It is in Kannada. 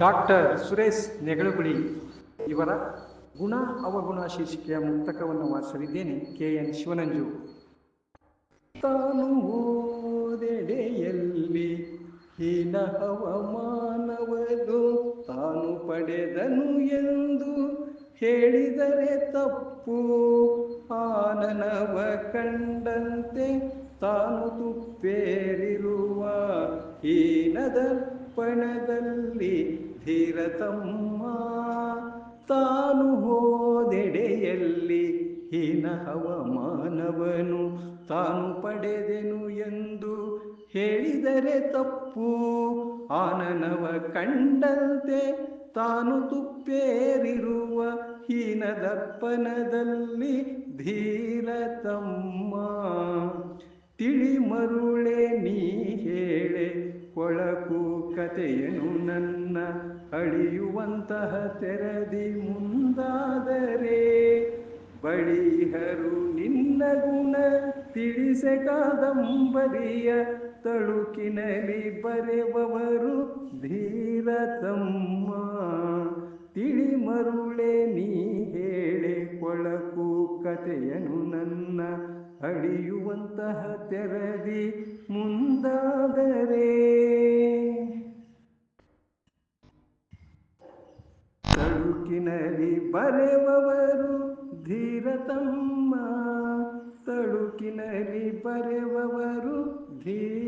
ಡಾಕ್ಟರ್ ಸುರೇಶ್ ನೆಗಳಗುಳಿ ಇವರ ಗುಣ ಅವಗುಣ ಶೀರ್ಷಿಕೆಯ ಮುಕ್ತಕವನ್ನು ವಾಸಲಿದ್ದೇನೆ ಕೆ ಎನ್ ಶಿವನಂಜು. ತಾನು ಓದೆಡೆಯಲ್ಲಿ ಹೀನ ಹವಮಾನವನು ತಾನು ಪಡೆದನು ಎಂದು ಹೇಳಿದರೆ ತಪ್ಪು. ಆನನವ ಕಂಡಂತೆ ತಾನು ತುಪ್ಪೇರಿರುವ ಹೀನದರ್ಪಣದಲ್ಲಿ ಧೀರತಮ್ಮ, ತಾನು ಹೋದೆಡೆಯಲ್ಲಿ ಹೀನ ಹವಮಾನವನು ತಾನು ಪಡೆದೆನು ಎಂದು ಹೇಳಿದರೆ ತಪ್ಪು. ಆನನವ ಕಂಡಂತೆ ತಾನು ತುಪ್ಪೇರಿರುವ ಹೀನದರ್ಪಣದಲ್ಲಿ ಧೀರತಮ್ಮ. ತಿಳಿ ಮರುಳೆ ನೀ ಹೇಳೆ, ಕೊಳಕು ಕಥೆಯನು ನನ್ನ ಅಳಿಯುವಂತಹ ತೆರದಿ ಮುಂದಾದರೆ? ಬಳಿಹರು ನಿನ್ನ ಗುಣ ತಿಳಿಸೆ ಕಾದಂಬರಿಯ ತಳುಕಿನಲ್ಲಿ ಬರೆವವರು ಧೀರತಮ್ಮ. ತಿಳಿ ಮರುಳೆ ನೀ ಹೇಳೆ ಕೊಳಕು ಕಥೆಯನು ನನ್ನ ಅಳಿಯುವಂತಹ ತೆರದಿ ಮುಂದಾದರೆ? ತಳುಕಿನಲ್ಲಿ ಬರೆವವರು ಧೀರತಮ್ಮ. ತಳುಕಿನಲ್ಲಿ ಬರೆವವರು ಧೀರತಮ್ಮ